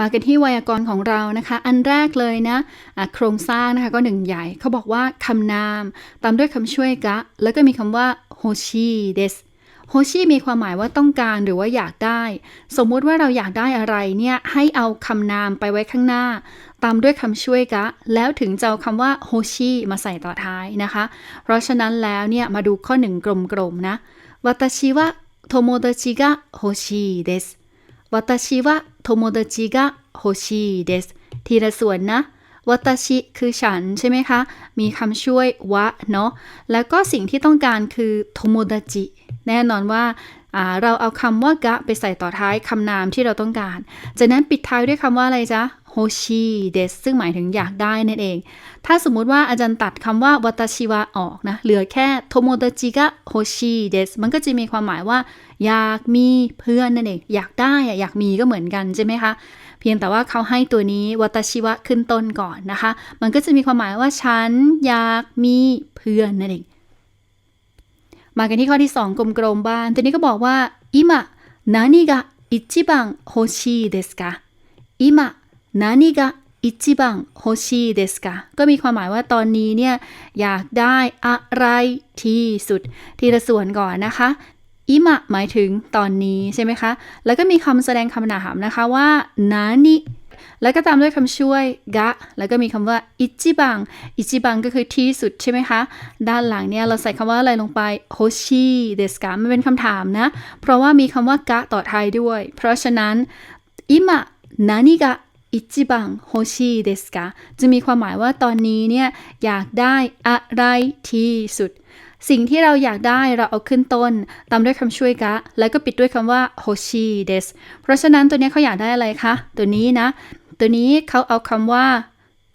มากันที่ไวยากรณ์ของเรานะคะ อันแรกเลยนะะโครงสร้างนะคะก็หนึ่งใหญ่เขาบอกว่าคำนาม ตามด้วยคำช่วยกะ แล้วก็มีคำว่าโฮชิเดสโฮชิมีความหมายว่าต้องการหรือว่าอยากได้ สมมุติว่าเราอยากได้อะไรเนี่ย ให้เอาคำนามไปไว้ข้างหน้า ตามด้วยคำช่วยกะ แล้วถึงจะเอาคำว่าโฮชิมาใส่ต่อท้ายนะคะ เพราะฉะนั้นแล้วเนี่ย มาดูข้อหนึ่งกลมๆนะวัตชิวะโทโมดชิกะโฮชิเดส วัตชิวะโทโมดาชิกะโฮชิเดสทีละส่วนนะวัตชิคือฉันใช่ไหมคะ มีคำช่วยวะเนาะ แล้วก็สิ่งที่ต้องการคือโทโมดาจิ แน่นอนว่าเราเอาคำว่ากะไปใส่ต่อท้ายคำนามที่เราต้องการ จากนั้นปิดท้ายด้วยคำว่าอะไรจ๊ะ โฮชิเดสซึ่งหมายถึงอยากได้นั่นเอง ถ้าสมมุติว่าอาจารย์ตัดคำว่าวัตชิวะออกนะ เหลือแค่โทโมดาจิกะโฮชิเดสมันก็จะมีความหมายว่า อยากมีเพื่อนนั่นเอง อยากได้อยากมีก็เหมือนกันใช่ไหมคะ เพียงแต่ว่าเขาให้ตัวนี้วัตชิวะขึ้นต้นก่อนนะคะ มันก็จะมีความหมายว่าฉันอยากมีเพื่อนนั่นเอง มากันที่ข้อที่ 2 กลมๆบ้าน ตัวนี้ก็บอกว่าอิมะนานิกะอิจิบังโฮชิเดสกะอิมะ นานิกะอิจิบังโฮชิเดสกะก็มีความหมายว่าตอนนี้เนี่ย อยากได้อะไรที่สุด ทีละส่วนก่อนนะคะอิมะหมายถึงตอนนี้ใช่ไหมคะ แล้วก็มีคำแสดงคำนามนะคะว่านานิแล้วก็ตามด้วยคำช่วยกะ แล้วก็มีคำว่าอิจิบัง อิจิบังก็คือที่สุดใช่ไหมคะ ด้านหลังเนี่ยเราใส่คำว่าอะไรลงไปโฮชิเดสกะมันเป็นคำถามนะ เพราะว่ามีคำว่ากะต่อท้ายด้วย เพราะฉะนั้นอิมะนานิกะ อิจิบังโฮชิเดสกะจะมีความหมายว่าตอนนี้เนี่ยอยากได้อะไรที่สุด สิ่งที่เราอยากได้เราเอาขึ้นต้น ตามด้วยคำช่วยกะ แล้วก็ปิดด้วยคำว่าโฮชิเดสเพราะฉะนั้นตัวนี้เขาอยากได้อะไรคะ ตัวนี้นะ ตัวนี้เขาเอาคำว่า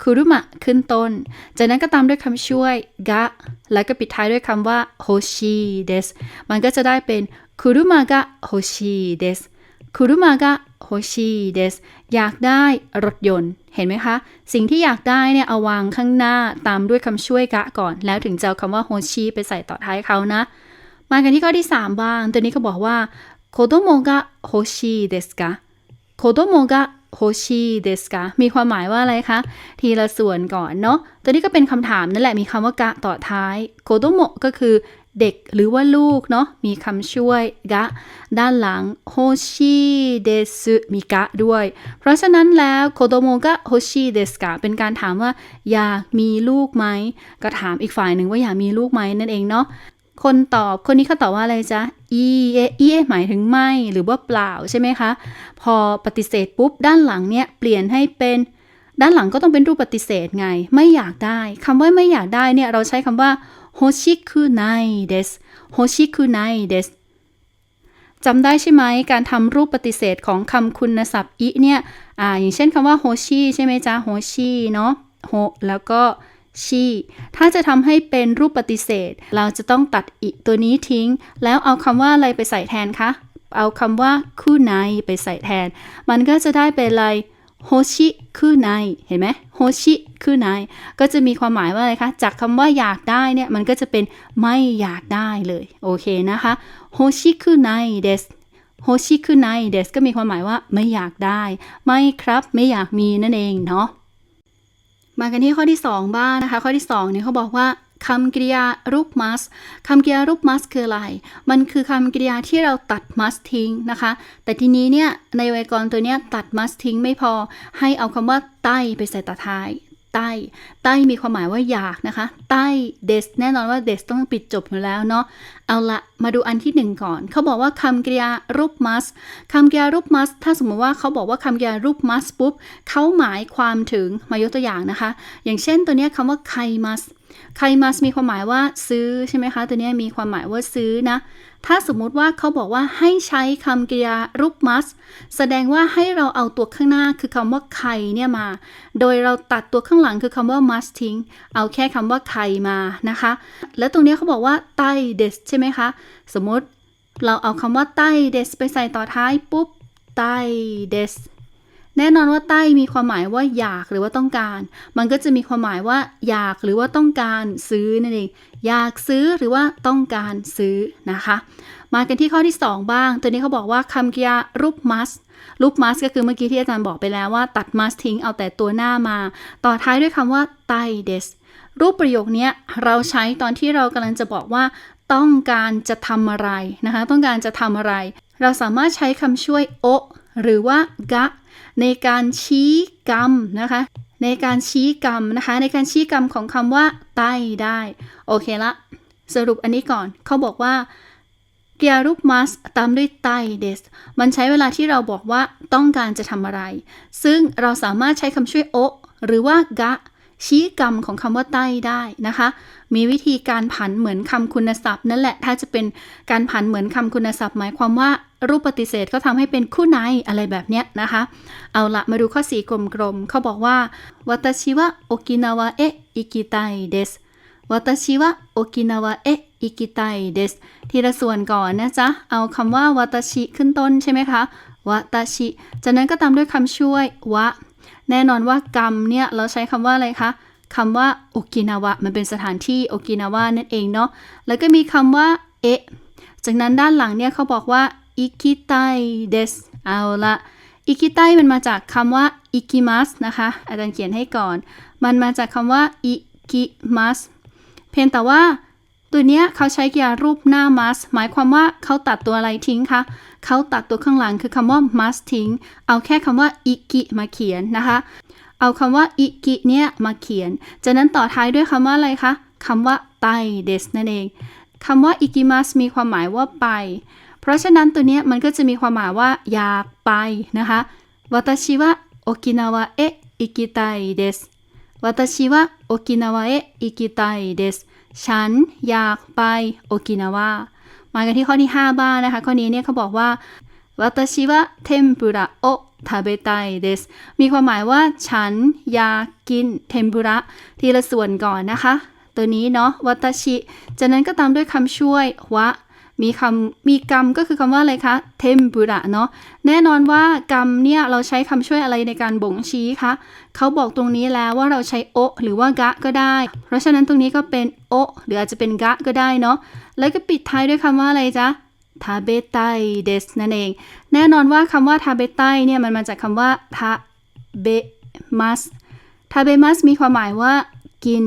คุรุมะขึ้นต้น จากนั้นก็ตามด้วยคำช่วยกะ แล้วก็ปิดท้ายด้วยคำว่าโฮชิเดสมันก็จะได้เป็นคุรุมะกะโฮชิเดส คุรุมะกะโฮชิเดสอยากได้รถยนต์ เห็นไหมคะ สิ่งที่อยากได้เนี่ยเอาวางข้างหน้าตามด้วยคำช่วยกะก่อน แล้วถึงจะเอาคำว่าโฮชิไปใส่ต่อท้ายเขานะ มากันที่ข้อที่ 3 บ้าง ตัวนี้ก็บอกว่าโคโตโมกะโฮชิเดสกะโคโตโมกะโฮชิเดสกะมีความหมายว่าอะไรคะ ทีละส่วนก่อนเนาะตัวนี้ก็เป็นคำถามนั่นแหละมีคำว่ากะต่อท้ายโคโตโมก็คือ เด็กหรือว่าลูกเนาะมีคำช่วยกะด้านหลังโฮชิเดสมีกะด้วย เพราะฉะนั้นแล้วโคโตโมกะโฮชิเดสกะเป็นการถามว่า อยากมีลูกไหม ก็ถามอีกฝ่ายหนึ่งว่าอยากมีลูกไหมนั่นเองเนาะคนตอบคนนี้เขาตอบว่าอะไรจ๊ะอีเออีเอหมายถึงไม่หรือว่าเปล่าใช่ไหมคะ พอปฏิเสธปุ๊บ ด้านหลังเนี่ยเปลี่ยนให้เป็นด้านหลังก็ต้องเป็นรูปปฏิเสธไง ไม่อยากได้คำว่าไม่อยากได้เนี่ยเราใช้คำว่า 欲しくないです欲しくないですจำได้ใช่ไหมการทำรูปปฏิเสธของคำคุณศัพท์อิเนี่ยอ่าอย่างเช่นคำว่าโฮชิใช่ไหมจ๊ะโฮชิเนาะโฮแล้วก็ชีถ้าจะทำให้เป็นรูปปฏิเสธ เราจะต้องตัดอิตัวนี้ทิ้ง แล้วเอาคำว่าอะไรไปใส่แทนคะ เอาคำว่าคู่ไนไปใส่แทน มันก็จะได้เป็นอะไร โฮชิคือไนเห็นไหมโฮชิคือไนก็จะมีความหมายว่าอะไรคะ จากคำว่าอยากได้เนี่ย มันก็จะเป็นไม่อยากได้เลย โอเคนะคะโฮชิคือไนเดสโฮชิคือไนเดสก็มีความหมายว่าไม่อยากได้ ไม่ครับไม่อยากมีนั่นเองเนาะมากันที่ข้อที่ 2 บ้างนะคะ ข้อที่2เนี่ยเขาบอกว่า คำกริยารูป must คำกริยารูป must คืออะไร มันคือคำกริยาที่เราตัด must ทิ้งนะคะ แต่ทีนี้เนี่ยในไวยากรณ์ตัวเนี้ยตัด must ทิ้งไม่พอ ให้เอาคำว่าใต้ไปใส่ต่อท้ายใต้ใต้มีความหมายว่าอยากนะคะ ใต้ des แน่นอนว่า des ต้องปิดจบอยู่แล้วเนาะ เอาละมาดูอันที่หนึ่งก่อน เขาบอกว่าคำกริยารูป must คำกริยารูป must ถ้าสมมติว่าเขาบอกว่าคำกริยารูป must ปุ๊บเขาหมายความถึง มายกตัวอย่างนะคะ อย่างเช่นตัวนี้คำว่าใคร must ใคร must มีความหมายว่าซื้อใช่ไหมคะ ตัวนี้มีความหมายว่าซื้อนะ ถ้าสมมุติว่าเขาบอกว่าให้ใช้คำกริยารูป must แสดงว่าให้เราเอาตัวข้างหน้าคือคำว่าใครเนี่ยมา โดยเราตัดตัวข้างหลังคือคำว่า must ทิ้ง เอาแค่คำว่าใครมานะคะ แล้วตรงนี้เขาบอกว่าใต้ des ใช่ไหมคะ สมมติเราเอาคำว่าใต้ des ไปใส่ต่อท้ายปุ๊บใต้ des แน่นอนว่าใต้มีความหมายว่าอยากหรือว่าต้องการ มันก็จะมีความหมายว่า อยากหรือว่าต้องการซื้อนั่นเอง อยากซื้อหรือว่าต้องการซื้อนะคะ มากันที่ข้อที่ 2 บ้าง ตัวนี้เขาบอกว่าคำกริยารูป must รูป must ก็คือเมื่อกี้ที่อาจารย์บอกไปแล้วว่าตัด must ทิ้งเอาแต่ตัวหน้ามา ต่อท้ายด้วยคำว่าไตเดสรูปประโยคนี้เราใช้ตอนที่เรากำลังจะบอกว่าต้องการจะทำอะไรนะคะ ต้องการจะทำอะไร เราสามารถใช้คำช่วยโอะหรือว่ากะ ในการชี้กรรมนะคะ ในการชี้กรรมนะคะ ในการชี้กรรมของคำว่าไต้ได้ โอเคละ สรุปอันนี้ก่อนเขาบอกว่าเกียรูป must ตามด้วยไต้ des มันใช้เวลาที่เราบอกว่าต้องการจะทำอะไร ซึ่งเราสามารถใช้คำช่วยโอะหรือว่ากะชี้กรรมของคำว่าไต้ได้นะคะ มีวิธีการผันเหมือนคำคุณศัพท์นั่นแหละ ถ้าจะเป็นการผันเหมือนคำคุณศัพท์ หมายความว่า รูปปฏิเสธก็ทำให้เป็นคู่ในอะไรแบบเนี้ยนะคะ เอาละมาดูข้อ 4 กลมๆเขาบอกว่าวัตชิวะโอกินาวะเอะอิกิไตเดสวัตชิวะโอกินาวะเอะอิกิไตเดสทีละส่วนก่อนนะจ๊ะ เอาคำว่าวัตชิขึ้นต้นใช่ไหมคะวัตชิ จากนั้นก็ตามด้วยคำช่วยวะ แน่นอนว่ากรรมเนี่ยเราใช้คำว่าอะไรคะคำว่าโอกินาวะมันเป็นสถานที่โอกินาวะนั่นเองเนาะ แล้วก็มีคำว่าเอะจากนั้นด้านหลังเนี่ยเขาบอกว่า อิกิไตเดสเอาละอิกิไตมันมาจากคำว่าอิกิมัสนะคะ อาจารย์เขียนให้ก่อน มันมาจากคำว่าอิกิมัสเพียงแต่ว่าตัวเนี้ยเขาใช้กริยารูปหน้า must หมายความว่าเขาตัดตัวอะไรทิ้งคะเขาตัดตัวข้างหลังคือคำว่า must ทิ้ง เอาแค่คำว่าอิกิมาเขียนนะคะ เอาคำว่าอิกิเนี่ยมาเขียน จากนั้นต่อท้ายด้วยคำว่าอะไรคะคำว่าไตเดสนั่นเองคำว่าอิกิมัสมีความหมายว่าไป เพราะฉะนั้นตัวเนี้ยมันก็จะมีความหมายว่าอยากไปนะคะวาตาชิวะโอกินาวะเอะอิกิไตเดสวาตาชิวะโอกินาวะเอะอิกิไตเดสฉันอยากไปโอกินาวะมากันที่ข้อที่ 5 บ้างนะคะ ข้อนี้เนี่ยเขาบอกว่าวาตชิวะเทมปุระโอทาเบไตเดสมีความหมายว่าฉันอยากกินเทมปุระทีละส่วนก่อนนะคะ ตัวนี้เนาะวาตชิจากนั้นก็ตามด้วยคำช่วยวะ มีคำมีกรรมก็คือคำว่าอะไรคะเทมปุระเนาะแน่นอนว่ากรรมเนี่ยเราใช้คำช่วยอะไรในการบ่งชี้คะเขาบอกตรงนี้แล้วว่าเราใช้โอหรือว่ากะก็ได้ เพราะฉะนั้นตรงนี้ก็เป็นโอหรืออาจจะเป็นกะก็ได้เนาะแล้วก็ปิดท้ายด้วยคำว่าอะไรจ๊ะทาเบไตเดสนั่นเอง แน่นอนว่าคำว่าทาเบไตเนี่ยมันมาจากคำว่าทาเบมัสทาเบมัสมีความหมายว่ากิน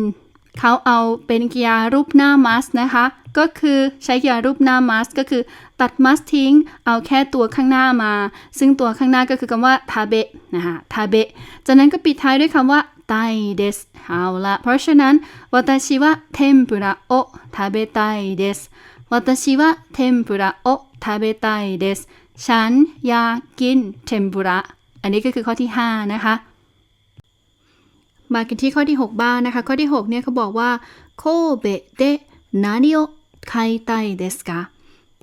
เขาเอาเป็นกริยารูปหน้ามัสนะคะ ก็คือใช้กริยารูปหน้ามัสก็คือ ตัดมัสทิ้ง เอาแค่ตัวข้างหน้ามา ซึ่งตัวข้างหน้าก็คือคำว่าทาเบะนะคะทาเบะจากนั้นก็ปิดท้ายด้วยคำว่าไตเดสเอาละเพราะฉะนั้นวาตาชิวะเทมปุระโอทาเบไตเดสวาตาชิวะเทมปุระโอทาเบไตเดสฉันอยากกินเทมปุระ อันนี้ก็คือข้อที่ 5 นะคะ มากันที่ข้อที่ 6 บ้างนะคะ ข้อที่ 6 เนี่ยเขาบอกว่าโคเบเดนาริโอ 買いたいですか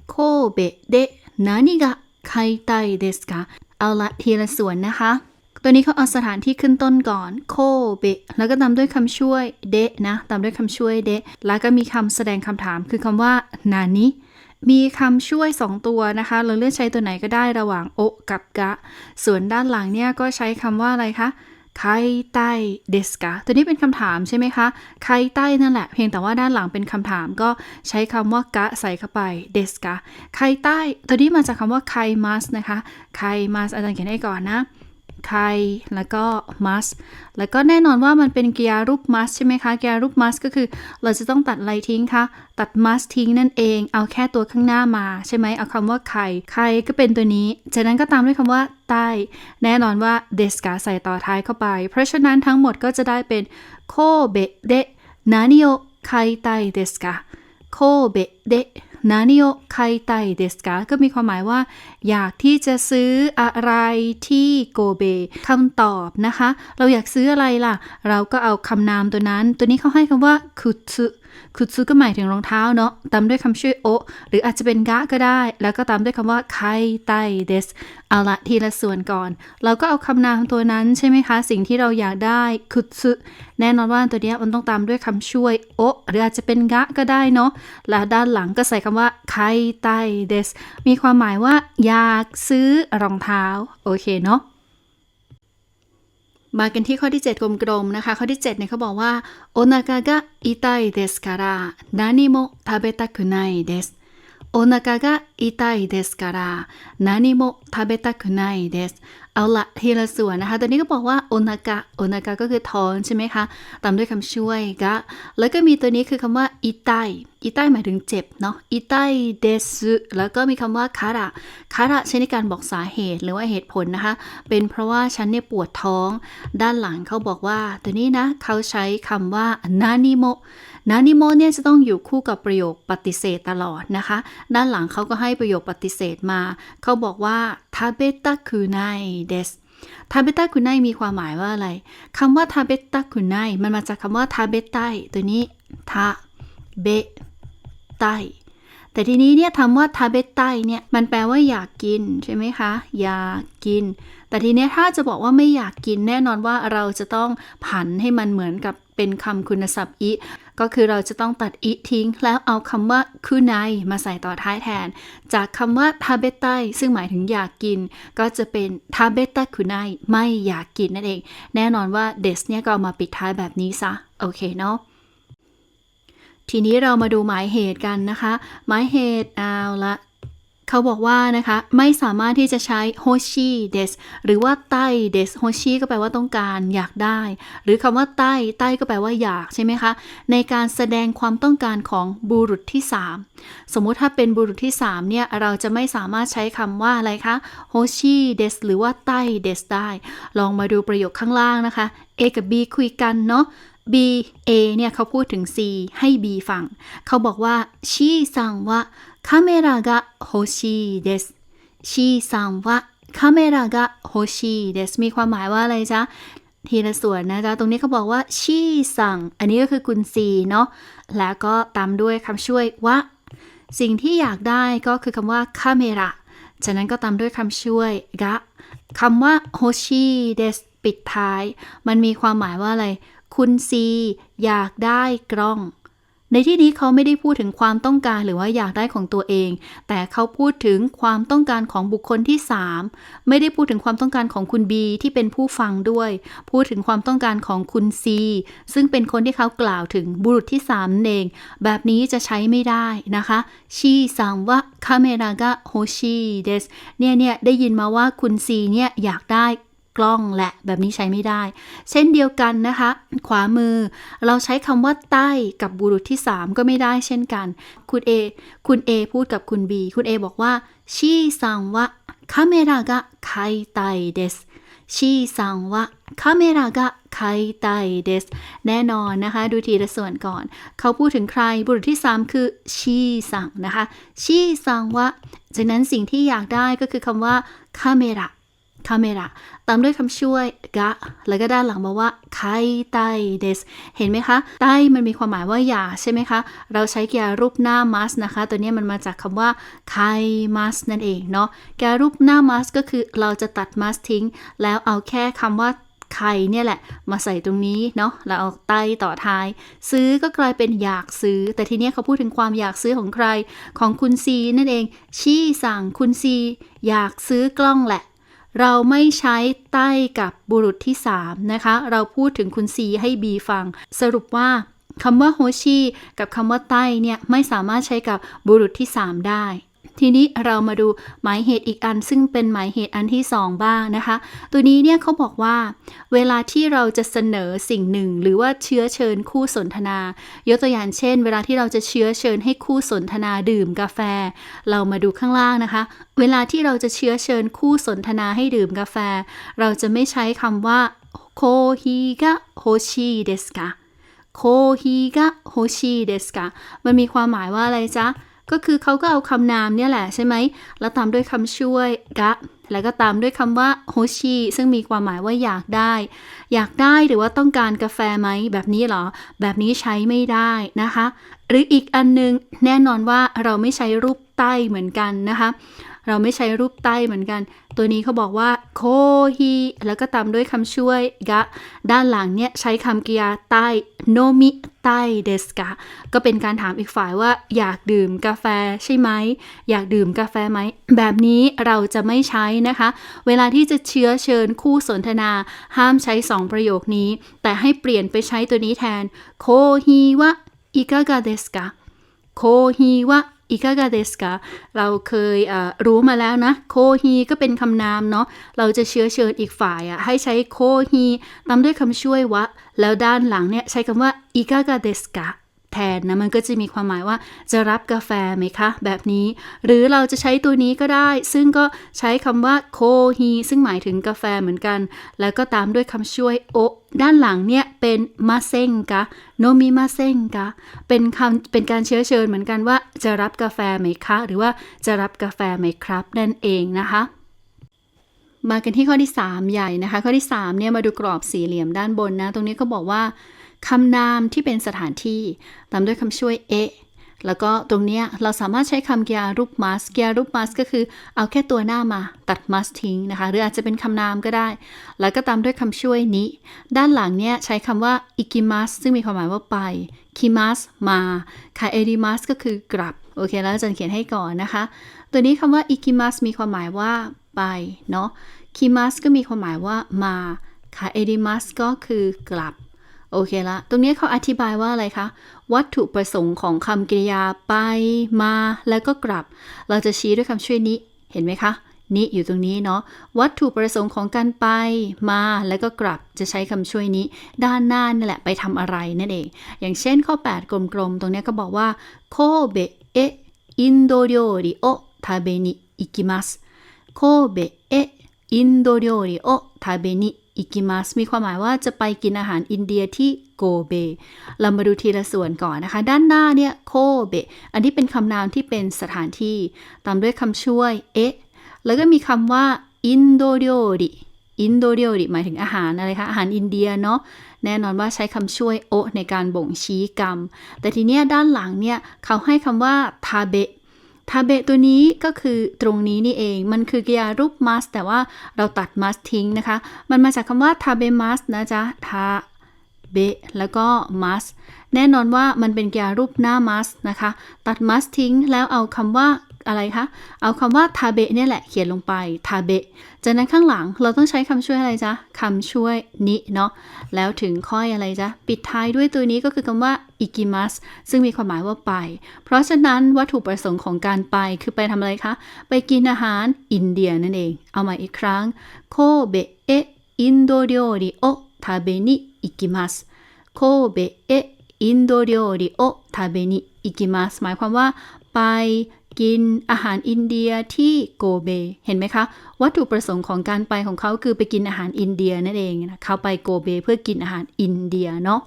โคเบเด何が買いたいですかเอาละทีละส่วนนะคะ ตัวนี้เขาเอาสถานที่ขึ้นต้นก่อนโคเบะแล้วก็ตามด้วยคำช่วยเดะนะ ตามด้วยคำช่วยเดะแล้วก็มีคำแสดงคำถามคือคำว่านานิมีคำช่วย 2 ตัวนะคะ เราเลือกใช้ตัวไหนก็ได้ระหว่างโอะกับกะ ส่วนด้านหลังเนี่ยก็ใช้คำว่าอะไรคะ ไคไตเดสกาตัวนี้เป็นคำถามใช่ไหมคะไคไตนั่นแหละ เพียงแต่ว่าด้านหลังเป็นคำถามก็ใช้คำว่ากะใส่เข้าไปเดสกาไคไตตัวนี้มาจากคำว่าไคมัสนะคะไคมัสอาจารย์เขียนให้ก่อนนะ ใครแล้วก็ must แล้วก็แน่นอนว่ามันเป็นกริยารูป must ใช่ไหมคะกริยารูป must ก็คือ เราจะต้องตัดอะไรทิ้งคะตัด must ทิ้งนั่นเอง เอาแค่ตัวข้างหน้ามาใช่ไหมเอาคำว่าใครใครก็เป็นตัวนี้ จากนั้นก็ตามด้วยคำว่าใต้ แน่นอนว่า des กาใส่ต่อท้ายเข้าไป เพราะฉะนั้นทั้งหมดก็จะได้เป็นโคเบเดนานิโอไคไตเดสกาโคเบเด นานิโอไคไตเดสกาก็มีความหมายว่า อยากที่จะซื้ออะไรที่โกเบคำตอบนะคะ เราอยากซื้ออะไรล่ะ เราก็เอาคำนามตัวนั้น ตัวนี้เขาให้คำว่าคุซึ คุซึก็หมายถึงรองเท้าเนาะตามด้วยคำช่วยโอหรืออาจจะเป็นกะก็ได้ แล้วก็ตามด้วยคำว่าไคไตเดสเอาละทีละส่วนก่อน เราก็เอาคำนามตัวนั้นใช่ไหมคะ สิ่งที่เราอยากได้คุซึแน่นอนว่าตัวนี้มันต้องตามด้วยคำช่วยโอหรืออาจจะเป็นกะก็ได้เนาะและด้านหลังก็ใส่คำว่าไคไตเดสมีความหมายว่าอยากซื้อรองเท้าโอเคเนาะ มากันที่ข้อที่ 7 กลมๆนะคะ ข้อที่ 7เนี่ยเขาบอกว่าโอนา a กะอิไตเดสการานานิโมทาเบตะคุไนเดสโอนาคากะอิไตเดสการานานิโมทาเบตะคุไนเดสเอาละทีละส่วนนะคะตอนนี้ก็บอกว่าโอนาคาโอนาคาก็คือท้องใช่ไหมคะ ตามด้วยคำช่วยกะ แล้วก็มีตัวนี้คือคำว่าอิไต อิไตหมายถึงเจ็บเนาะอิไตเดสแล้วก็มีคำว่าคาระคาระใช้ในการบอกสาเหตุหรือว่าเหตุผลนะคะ เป็นเพราะว่าฉันเนี่ยปวดท้อง ด้านหลังเขาบอกว่า ตัวนี้นะเขาใช้คำว่านานิโมนานิโมเนี่ยจะต้องอยู่คู่กับประโยคปฏิเสธตลอดนะคะ ด้านหลังเขาก็ให้ประโยคปฏิเสธมา เขาบอกว่าทาเบตะคุไนเดสทาเบตะคุไนมีความหมายว่าอะไรคำว่าทาเบตะคุไนมันมาจากคำว่าทาเบไตตัวนี้ทาเบ ไตแต่ทีนี้เนี่ยคำว่าทาเบไตเนี่ยมันแปลว่าอยากกินใช่ไหมคะ อยากกิน แต่ทีนี้ถ้าจะบอกว่าไม่อยากกินแน่นอนว่าเราจะต้องผันให้มันเหมือนกับเป็นคำคุณศัพท์อิ ก็คือเราจะต้องตัดอิทิ้ง แล้วเอาคำว่าคุไนมาใส่ต่อท้ายแทน จากคำว่าทาเบไตซึ่งหมายถึงอยากกิน ก็จะเป็นทาเบตะคุไนไม่อยากกินนั่นเอง แน่นอนว่าเดสเนี่ยก็เอามาปิดท้ายแบบนี้ซะโอเคเนาะ ทีนี้เรามาดูหมายเหตุกันนะคะ หมายเหตุเอาละเขาบอกว่านะคะ ไม่สามารถที่จะใช้โฮชิเดสหรือว่าใต้เดสโฮชิก็แปลว่าต้องการอยากได้ หรือคำว่าใต้ใต้ก็แปลว่าอยากใช่ไหมคะ ในการแสดงความต้องการของบุรุษที่ 3 สมมุติถ้าเป็นบุรุษที่ 3 เนี่ย เราจะไม่สามารถใช้คำว่าอะไรคะโฮชิเดสหรือว่าใต้เดสได้ ลองมาดูประโยคข้างล่างนะคะ A กับ B คุยกันเนาะ B A เนี่ยเขาพูดถึง C ให้ B ฟัง เขาบอกว่าชีซังว่าカメラが欲しいですชีซังว่าカメラが欲しいですมีความหมายว่าอะไรจ๊ะ ทีละส่วนนะจ๊ะ ตรงนี้เขาบอกว่าชีซังอันนี้ก็คือคุณซีเนาะ แล้วก็ตามด้วยคำช่วยว่า สิ่งที่อยากได้ก็คือคำว่าคาเมระจากนั้นก็ตามด้วยคำช่วยกะคำว่าโฮชิเดสปิดท้าย มันมีความหมายว่าอะไร คุณซีอยากได้กล้อง ในที่นี้เขาไม่ได้พูดถึงความต้องการหรือว่าอยากได้ของตัวเอง แต่เขาพูดถึงความต้องการของบุคคลที่ 3 ไม่ได้พูดถึงความต้องการของคุณ B ที่เป็นผู้ฟังด้วย พูดถึงความต้องการของคุณ C ซึ่งเป็นคนที่เขากล่าวถึงบุรุษที่3นั่นเอง แบบนี้จะใช้ไม่ได้นะคะชีซังว่าคาเมรากะโฮชิเดสเนี่ยเนี่ยได้ยินมาว่าคุณ C เนี่ยอยากได้ กล้องและแบบนี้ใช้ไม่ได้ เช่นเดียวกันนะคะ ขวามือ เราใช้คำว่าใต้กับบุรุษที่ 3 ก็ไม่ได้เช่นกัน คุณ A คุณ A พูดกับคุณ B คุณ A บอกว่าชีซังวะคาเมรากะไคไตเดสชีซังวะคาเมรากะไคไตเดสแน่นอนนะคะ ดูทีละส่วนก่อน เขาพูดถึงใครบุรุษที่ 3 คือชีซังนะคะชีซังวะจากนั้นสิ่งที่อยากได้ก็คือคำว่าคาเมระ คาเมระตามด้วยคำช่วยกะ แล้วก็ด้านหลังบอกว่าไคไตเดสเห็นไหมคะ ไตมันมีความหมายว่าอย่าใช่ไหมคะ เราใช้แกรูปหน้ามัสนะคะ ตัวนี้มันมาจากคำว่าไคมัสนั่นเองเนาะแกรูปหน้ามัสก็คือเราจะตัดมัสทิ้ง แล้วเอาแค่คำว่าไข่เนี่ยแหละมาใส่ตรงนี้เนาะแล้วเอาไตต่อท้าย ซื้อก็กลายเป็นอยากซื้อ แต่ทีเนี้ยเขาพูดถึงความอยากซื้อของใครของคุณซีนั่นเอง ชี้สั่งคุณซีอยากซื้อกล้องแหละ เราไม่ใช้ใต้กับบุรุษที่ 3 นะคะ เราพูดถึงคุณซีให้บีฟัง สรุปว่าคำว่าโฮชิกับคำว่าใต้เนี่ย ไม่สามารถใช้กับบุรุษที่ 3 ได้ ทีนี้เรามาดูหมายเหตุอีกอัน ซึ่งเป็นหมายเหตุอันที่ 2 บ้างนะคะ ตัวนี้เนี่ยเขาบอกว่า เวลาที่เราจะเสนอสิ่งหนึ่ง หรือว่าเชื้อเชิญคู่สนทนา ยกตัวอย่างเช่น เวลาที่เราจะเชื้อเชิญให้คู่สนทนาดื่มกาแฟ เรามาดูข้างล่างนะคะ เวลาที่เราจะเชื้อเชิญคู่สนทนาให้ดื่มกาแฟ เราจะไม่ใช้คำว่าโคฮิกะโฮชิเดสกะโคฮิกะโฮชิเดสกะมันมีความหมายว่าอะไรจ๊ะ ก็คือเขาก็เอาคำนามเนี่ยแหละใช่ไหม แล้วตามด้วยคำช่วยกะ แล้วก็ตามด้วยคำว่าโฮชิซึ่งมีความหมายว่าอยากได้ อยากได้หรือว่าต้องการกาแฟไหม แบบนี้เหรอ แบบนี้ใช้ไม่ได้นะคะ หรืออีกอันนึงแน่นอนว่าเราไม่ใช้รูปใต้เหมือนกันนะคะ เราไม่ใช้รูปใต้เหมือนกัน ตัวนี้เขาบอกว่าโคฮีแล้วก็ตามด้วยคำช่วยกะ ด้านหลังเนี่ยใช้คำกริยาใต้โนมิใต้เดสกะก็เป็นการถามอีกฝ่ายว่า อยากดื่มกาแฟใช่ไหม อยากดื่มกาแฟไหม แบบนี้เราจะไม่ใช้นะคะ เวลาที่จะเชื้อเชิญคู่สนทนา ห้ามใช้ 2 ประโยคนี้ แต่ให้เปลี่ยนไปใช้ตัวนี้แทนโคฮีวะอิกากาเดสกะโคฮีวะ อิกากาเดสกาเราเคยรู้มาแล้วนะโคฮีก็เป็นคำนามเนาะเราจะเชื้อเชิญอีกฝ่ายอะให้ใช้โคฮีตามด้วยคำช่วยวะ แล้วด้านหลังเนี่ยใช้คำว่าอิกากาเดสกา แทนนะมันก็จะมีความหมายว่าจะรับกาแฟไหมคะ แบบนี้ หรือเราจะใช้ตัวนี้ก็ได้ ซึ่งก็ใช้คำว่าโคฮีซึ่งหมายถึงกาแฟเหมือนกัน แล้วก็ตามด้วยคำช่วยโอด้านหลังเนี่ยเป็นมาเซงกะโนมิมาเซงกะเป็นคำเป็นการเชื้อเชิญเหมือนกันว่าจะรับกาแฟไหมคะ หรือว่าจะรับกาแฟไหมครับ นั่นเองนะคะมากันที่ข้อที่ 3 ใหญ่นะคะ ข้อที่3เนี่ยมาดูกรอบสี่เหลี่ยมด้านบนนะ ตรงนี้เขาบอกว่า คำนามที่เป็นสถานที่ ตามด้วยคำช่วยเอะแล้วก็ตรงเนี้ยเราสามารถใช้คำกียารูปมัสกียารูปมัสก็คือเอาแค่ตัวหน้ามาตัดมัสทิ้งนะคะ หรืออาจจะเป็นคำนามก็ได้ แล้วก็ตามด้วยคำช่วยนี้ ด้านหลังเนี่ยใช้คำว่าอิกิมัสซึ่งมีความหมายว่าไปคิมัสมาคาเอริมัสก็คือกลับ โอเค แล้วอาจารย์เขียนให้ก่อนนะคะ ตัวนี้คำว่าอิกิมัสมีความหมายว่าไปเนาะคิมัสก็มีความหมายว่ามาคาเอริมัสก็คือกลับ โอเคละ ตรงนี้เขาอธิบายว่าอะไรคะ วัตถุประสงค์ของคำกริยาไปมาแล้วก็กลับ เราจะชี้ด้วยคำช่วยนี้ เห็นไหมคะนี้อยู่ตรงนี้เนาะ วัตถุประสงค์ของการไปมาแล้วก็กลับจะใช้คำช่วยนี้ ด้านหน้านี่แหละไปทำอะไรนั่นเอง อย่างเช่นข้อ 8 กลมๆ ตรงนี้ก็บอกว่าโคเบเออินโดเรียริโอทาเบนิอิกิมัสโคเบเออินโดเรียริโอทาเบนิ อิกิมัสมีความหมายว่าจะไปกินอาหารอินเดียที่โกเบ เรามาดูทีละส่วนก่อนนะคะ ด้านหน้าเนี่ยโคเบ อันนี้เป็นคำนามที่เป็นสถานที่ ตามด้วยคำช่วยเอะแล้วก็มีคำว่าอินโดเรียริอินโดเรียริหมายถึงอาหารอะไรคะ อาหารอินเดียเนาะแน่นอนว่าใช้คำช่วยโอในการบ่งชี้กรรม แต่ทีเนี้ยด้านหลังเนี่ย เขาให้คำว่าทาเบะ ทาเบะตัวนี้ก็คือตรงนี้นี่เอง มันคือกริยารูปมัสแต่ว่าเราตัดมัสทิ้งนะคะ มันมาจากคำว่าทาเบมัสนะจ๊ะทาเบะแล้วก็มัสแน่นอนว่ามันเป็นกริยารูปหน้ามัสนะคะ ตัดมัสทิ้งแล้วเอาคำว่า อะไรคะ เอาคำว่าทาเบะเนี่ยแหละเขียนลงไปทาเบะจากนั้นข้างหลังเราต้องใช้คำช่วยอะไรจ๊ะคำช่วยนิเนาะแล้วถึงค่อยอะไรจ๊ะปิดท้ายด้วยตัวนี้ก็คือคำว่าอิกิมัสซึ่งมีความหมายว่าไป เพราะฉะนั้นวัตถุประสงค์ของการไปคือไปทำอะไรคะ ไปกินอาหารอินเดียนั่นเอง เอาใหม่อีกครั้งโคเบเออินโดเรียริโอทาเบนิอิกิมัสโคเบเออินโดเรียริโอทาเบนิอิกิมัสหมายความว่าไป กินอาหารอินเดียที่โกเบ เห็นไหมคะ วัตถุประสงค์ของการไปของเขาคือไปกินอาหารอินเดียนั่นเองนะเขาไปโกเบเพื่อกินอาหารอินเดียเนาะ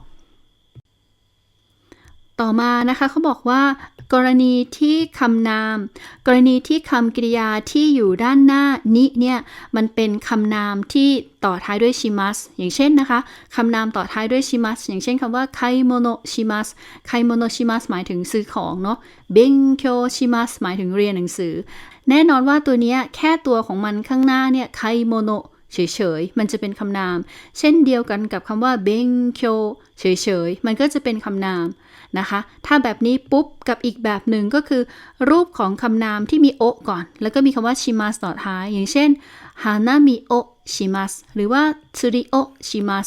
ต่อมานะคะเขาบอกว่ากรณีที่คำนาม กรณีที่คำกริยาที่อยู่ด้านหน้านิเนี่ยมันเป็นคำนามที่ต่อท้ายด้วยชิมัสอย่างเช่นนะคะคำนามต่อท้ายด้วยชิมัสอย่างเช่นคำว่าไคโมโนชิมัสไคโมโนชิมัสหมายถึงซื้อของเนาะเบงโคชิมัสหมายถึงเรียนหนังสือ แน่นอนว่าตัวเนี้ยแค่ตัวของมันข้างหน้าเนี่ยไคโมโน เฉยๆ มันจะเป็นคำนาม เช่นเดียวกันกับคำว่าเบงโคเฉยๆ มันก็จะเป็นคำนามนะคะ ถ้าแบบนี้ปุ๊บกับอีกแบบหนึ่งก็คือ รูปของคำนามที่มีโอก่อน แล้วก็มีคำว่าชิมัสต่อท้าย อย่างเช่นฮานามิโอชิมัสหรือว่าซุริโอชิมัส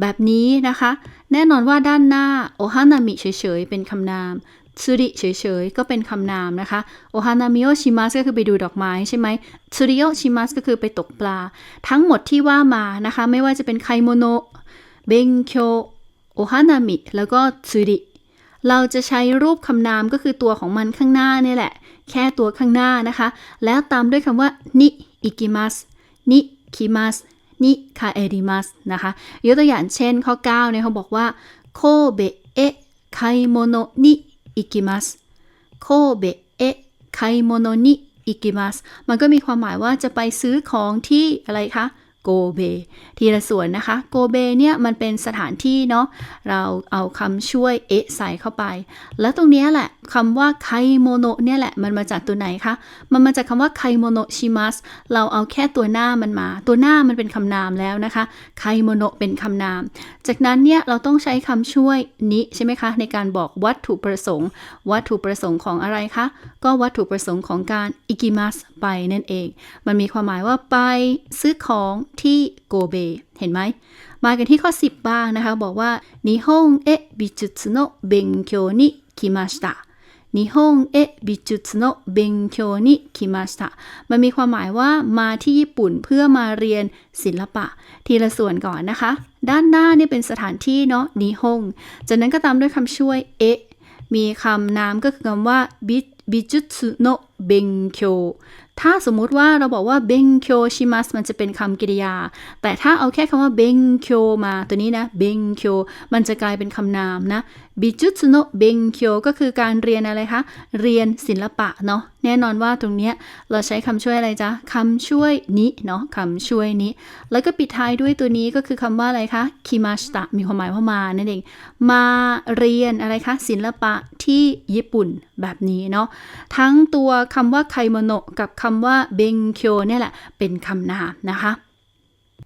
แบบนี้นะคะ แน่นอนว่าด้านหน้าโอฮานามิเฉยๆ เป็นคำนาม ซุริเฉยๆ ก็เป็นคำนามนะคะโอฮานามิโอชิมัสก็คือไปดูดอกไม้ใช่ไหมซุริโอชิมัสก็คือไปตกปลา ทั้งหมดที่ว่ามานะคะ ไม่ว่าจะเป็นไคโมโนเบงโคโอฮานามิแล้วก็ซุริเราจะใช้รูปคำนามก็คือตัวของมันข้างหน้านี่แหละ แค่ตัวข้างหน้านะคะ แล้วตามด้วยคำว่านิอิกิมัสนิคิมัสนิคาเอริมัสนะคะยกตัวอย่างเช่นข้อ 9เนี่ยเขาบอกว่าโคเบเอะไคโมโนนิ อิกิมัสโคเบเอะไคโมโนนิอิกิมัสมันก็มีความหมายว่าจะไปซื้อของที่อะไรคะ โกเบทีละส่วนนะคะโกเบเนี่ยมันเป็นสถานที่เนาะเราเอาคำช่วยเอะใส่เข้าไป แล้วตรงนี้แหละคำว่าไคโมโนเนี่ยแหละมันมาจากตัวไหนคะ มันมาจากคำว่าไคโมโนชิมัสเราเอาแค่ตัวหน้ามันมา ตัวหน้ามันเป็นคำนามแล้วนะคะไคโมโนเป็นคำนาม จากนั้นเนี่ยเราต้องใช้คำช่วยนิใช่ไหมคะ ในการบอกวัตถุประสงค์ วัตถุประสงค์ของอะไรคะก็วัตถุประสงค์ของการอิกิมัสไปนั่นเอง มันมีความหมายว่าไปซื้อของที่โกเบ เห็นไหม มากันที่ข้อ 10 บ้างนะคะ บอกว่านิฮงเอะบิจุตสโนะเบงโคนิคิมาชิตะนิฮงเอะบิจุตโนะเบงโคนิคิมาสตะมันมีความหมายว่ามาที่ญี่ปุ่นเพื่อมาเรียนศิลปะ ทีละส่วนก่อนนะคะ ด้านหน้าเนี่ยเป็นสถานที่เนาะนิฮงจากนั้นก็ตามด้วยคำช่วยเอะมีคำนามก็คือคำว่าบิบิจุตโนะเบงโคถ้าสมมุติว่าเราบอกว่าเบงเคชิมัสมันจะเป็นคำกริยา แต่ถ้าเอาแค่คำว่าเบงเคมาตัวนี้นะเบงเคมันจะกลายเป็นคำนามนะบิจุตโนเบงเคก็คือการเรียนอะไรคะ เรียนศิลปะเนาะแน่นอนว่าตรงเนี้ยเราใช้คำช่วยอะไรจ๊ะคำช่วยนี้เนาะคำช่วยนี้ แล้วก็ปิดท้ายด้วยตัวนี้ก็คือคำว่าอะไรคะคิมาสตะมีความหมายว่ามานั่นเองมาเรียนอะไรคะศิลปะที่ญี่ปุ่นแบบนี้เนาะทั้งตัวคำว่าไคโมโนะกับคำว่าเบงเคียวเนี่ยแหละเป็นคำนามนะคะ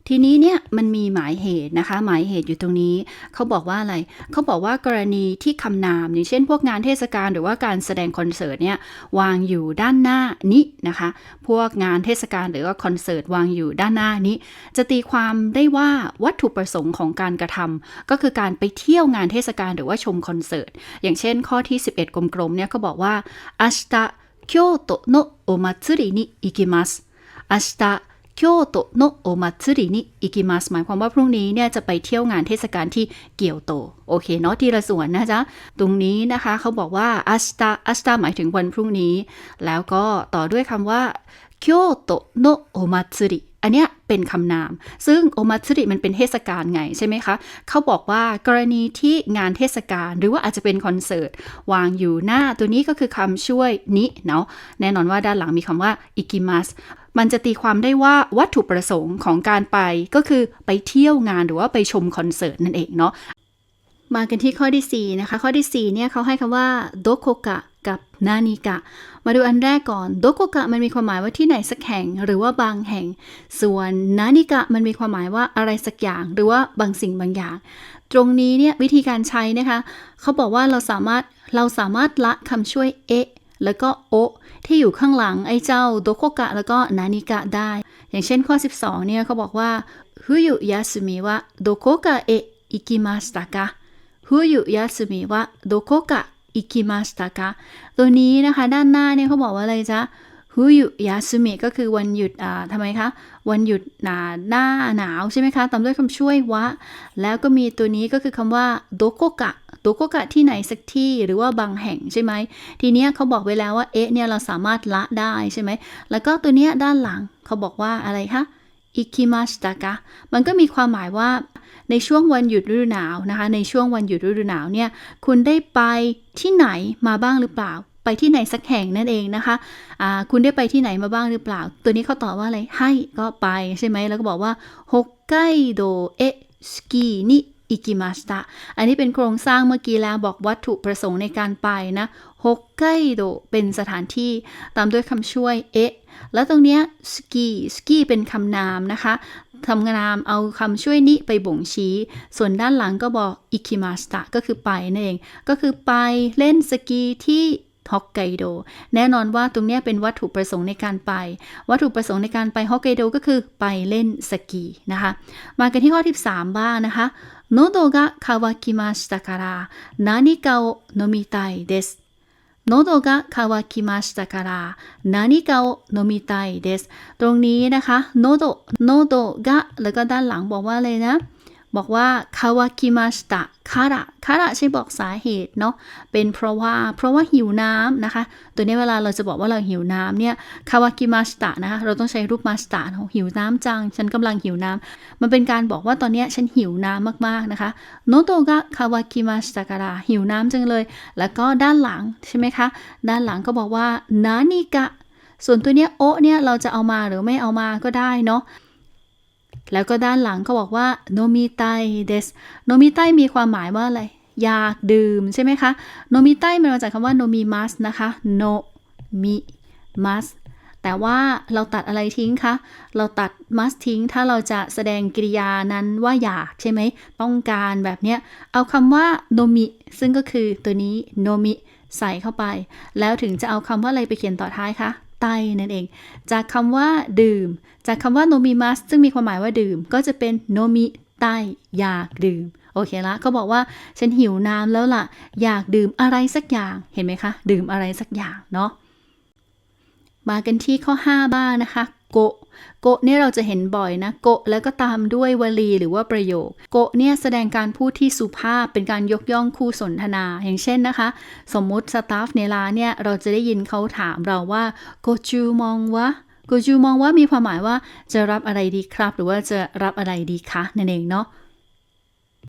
ทีนี้เนี่ยมันมีหมายเหตุนะคะ หมายเหตุอยู่ตรงนี้ เขาบอกว่าอะไร เขาบอกว่ากรณีที่คำนามอย่างเช่น พวกงานเทศกาลหรือว่าการแสดงคอนเสิร์ตเนี่ยวางอยู่ด้านหน้านี้นะคะ พวกงานเทศกาลหรือว่าคอนเสิร์ตวางอยู่ด้านหน้านี้ จะตีความได้ว่าวัตถุประสงค์ของการกระทำก็คือการไปเที่ยวงานเทศกาลหรือว่าชมคอนเสิร์ต อย่างเช่น ข้อที่ 11 กลมๆเนี่ยเขาบอกว่า明日京都のお祭りに行きます明日 เกียวโตโนโอมาซึรินิอิกิมาสหมายความว่าพรุ่งนี้เนี่ยจะไปเที่ยวงานเทศกาลที่เกียวโต โอเคเนาะทีละส่วนนะจ๊ะ ตรงนี้นะคะเขาบอกว่าอัสตาอัสตาหมายถึงวันพรุ่งนี้ แล้วก็ต่อด้วยคำว่าเกียวโตโนโอมาซึริอันเนี้ยเป็นคำนาม ซึ่งโอมาซึริมันเป็นเทศกาลไงใช่ไหมคะ เขาบอกว่ากรณีที่งานเทศกาลหรือว่าอาจจะเป็นคอนเสิร์ต วางอยู่หน้าตัวนี้ก็คือคำช่วยนิเนาะแน่นอนว่าด้านหลังมีคำว่าอิกิมัส มันจะตีความได้ว่าวัตถุประสงค์ของการไปก็คือไปเที่ยวงานหรือว่าไปชมคอนเสิร์ตนั่นเองเนาะมากันที่ข้อที่ 4 นะคะ ข้อที่ 4 เนี่ยเขาให้คำว่าโดโคกะกับนานิกะ มาดูอันแรกก่อนโดโคกะมันมีความหมายว่าที่ไหนสักแห่งหรือว่าบางแห่ง ส่วนนานิกะมันมีความหมายว่าอะไรสักอย่าง หรือว่าบางสิ่งบางอย่าง ตรงนี้เนี่ยวิธีการใช้นะคะ เขาบอกว่าเราสามารถเราสามารถละคำช่วยเอะ แล้วก็โอะที่อยู่ข้างหลังไอ้เจ้าโดโคกะแล้วก็นานิกะได้ อย่างเช่นข้อ 12 เนี่ยเขาบอกว่าฟุยุยาสุมิวะโดโคกะเอะอิกิมาสตะกะฟุยุยาสุมิวะโดโคกะอิกิมาสตะกะตัวนี้นะคะ ด้านหน้าเนี่ยเขาบอกว่าอะไรจ๊ะ ฟุยุยาสุมิก็คือวันหยุดอ่าทำไมคะ วันหยุดหนาหน้าหนาวใช่ไหมคะ ตามด้วยคำช่วยวะ แล้วก็มีตัวนี้ก็คือคำว่าโดโกกะโดโกกะที่ไหนสักที่หรือว่าบางแห่งใช่ไหม ทีเนี้ยเขาบอกไว้แล้วว่าเอะเนี่ยเราสามารถละได้ใช่ไหม แล้วก็ตัวเนี้ยด้านหลังเขาบอกว่าอะไรคะอิคิมาสตะกะมันก็มีความหมายว่าในช่วงวันหยุดฤดูหนาวนะคะ ในช่วงวันหยุดฤดูหนาวเนี่ย คุณได้ไปที่ไหนมาบ้างหรือเปล่า ไปที่ไหนสักแห่งนั่นเองนะคะอ่าคุณได้ไปที่ไหนมาบ้างหรือเปล่า ตัวนี้เขาตอบว่าอะไร ให้ก็ไปใช่ไหม แล้วก็บอกว่าฮกไกโดเอสกีนิอิกิมาสตะอันนี้เป็นโครงสร้างเมื่อกี้แล้วบอกวัตถุประสงค์ในการไปนะฮกไกโดเป็นสถานที่ตามด้วยคำช่วยเอะแล้วตรงเนี้ยสกีสกีเป็นคำนามนะคะทำนามเอาคำช่วยนิไปบ่งชี้ ส่วนด้านหลังก็บอกอิคิมาสตะก็คือไปนั่นเอง ก็คือไปเล่นสกีที่ ฮอกไกโด แน่นอนว่าตรงเนี้ยเป็นวัตถุประสงค์ในการไป วัตถุประสงค์ในการไปฮอกไกโดก็คือไปเล่นสกีนะคะ มากันที่ข้อที่3บ้างนะคะโนโดが乾きましたから何かを飲みたいです喉が乾きましたから何かを飲みたいです ตรงนี้นะคะโนโดโนโดกะแล้วก็ด้านหลังบอกว่าเลยนะ บอกว่าคาวากิมาสตะคาระคาระใช่บอกสาเหตุเนาะเป็นเพราะว่าเพราะว่าหิวน้ำนะคะ ตัวนี้เวลาเราจะบอกว่าเราหิวน้ำเนี่ยคาวากิมาสตะนะคะเราต้องใช้รูปมาสตะหิวน้ำจัง ฉันกำลังหิวน้ำมันเป็นการบอกว่าตอนนี้ฉันหิวน้ำมากๆนะคะโนโตกะคาวากิมาสตะการาหิวน้ำจังเลย แล้วก็ด้านหลังใช่ไหมคะ ด้านหลังก็บอกว่านานิกะส่วนตัวเนี้ยโอะเนี่ยเราจะเอามาหรือไม่เอามาก็ได้เนาะ แล้วก็ด้านหลังเขาบอกว่าโนมิไตเดสโนมิไตมีความหมายว่าอะไร อยากดื่มใช่ไหมคะโนมิไตมันมาจากคำว่าโนมิมัสนะคะโนมิมัสแต่ว่าเราตัดอะไรทิ้งคะ เราตัดมัสทิ้ง ถ้าเราจะแสดงกริยานั้นว่าอยากใช่ไหม ต้องการแบบเนี้ย เอาคำว่าโนมิซึ่งก็คือตัวนี้โนมิใส่เข้าไป แล้วถึงจะเอาคำว่าอะไรไปเขียนต่อท้ายคะ ไตนั่นเอง จากคำว่าดื่ม จากคำว่าโนมิมัสซึ่งมีความหมายว่าดื่ม ก็จะเป็นโนมิไตอยากดื่ม โอเคละเขาบอกว่าฉันหิวน้ำแล้วล่ะ อยากดื่มอะไรสักอย่าง เห็นไหมคะ ดื่มอะไรสักอย่างเนาะ มากันที่ข้อ 5 บ้างนะคะ โกะ โกะเนี่ยเราจะเห็นบ่อยนะ โกะแล้วก็ตามด้วยวลีหรือว่าประโยค โกะเนี่ยแสดงการพูดที่สุภาพเป็นการยกย่องคู่สนทนา อย่างเช่นนะคะ สมมุติสตาฟในร้านเนี่ย เราจะได้ยินเขาถามเราว่าโกจูมองวะโกจูมองว่ามีความหมายว่าจะรับอะไรดีครับ หรือว่าจะรับอะไรดีคะนั่นเองเนาะ